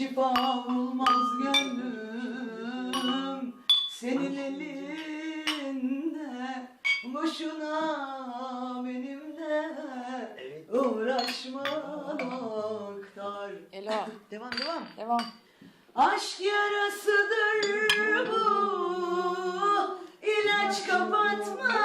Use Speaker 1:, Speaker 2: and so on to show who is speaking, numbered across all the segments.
Speaker 1: Şifa bulmaz gönlüm senin elinde Boşuna
Speaker 2: benimle
Speaker 1: uğraşma doktor. Ela. Devam devam. Devam. Aşk yarasıdır bu. İlaç kapatmaz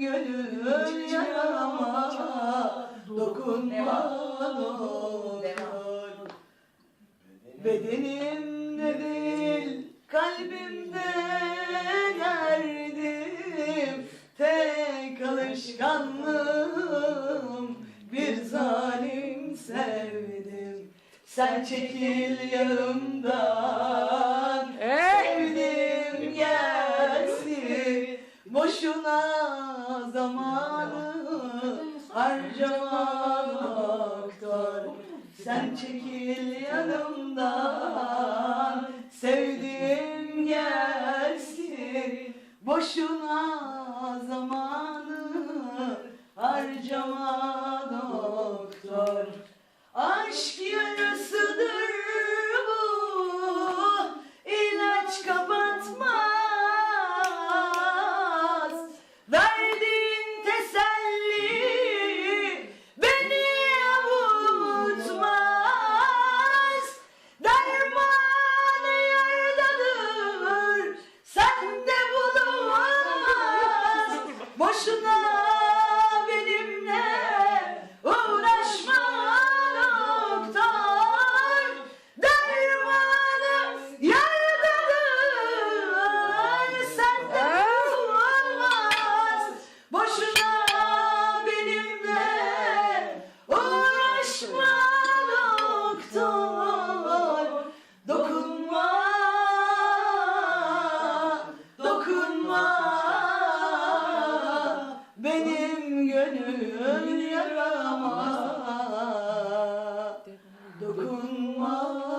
Speaker 1: Gönül yarama Dokunma doktor Bedenimde değil, kalbimde derdim. Tek alışkanlığım bir zalim sevdim. Sen çekil yanımdan. Sevdim gelsin. Boşuna zamanı harcamaktar Sen çekil yanımdan sevdiğim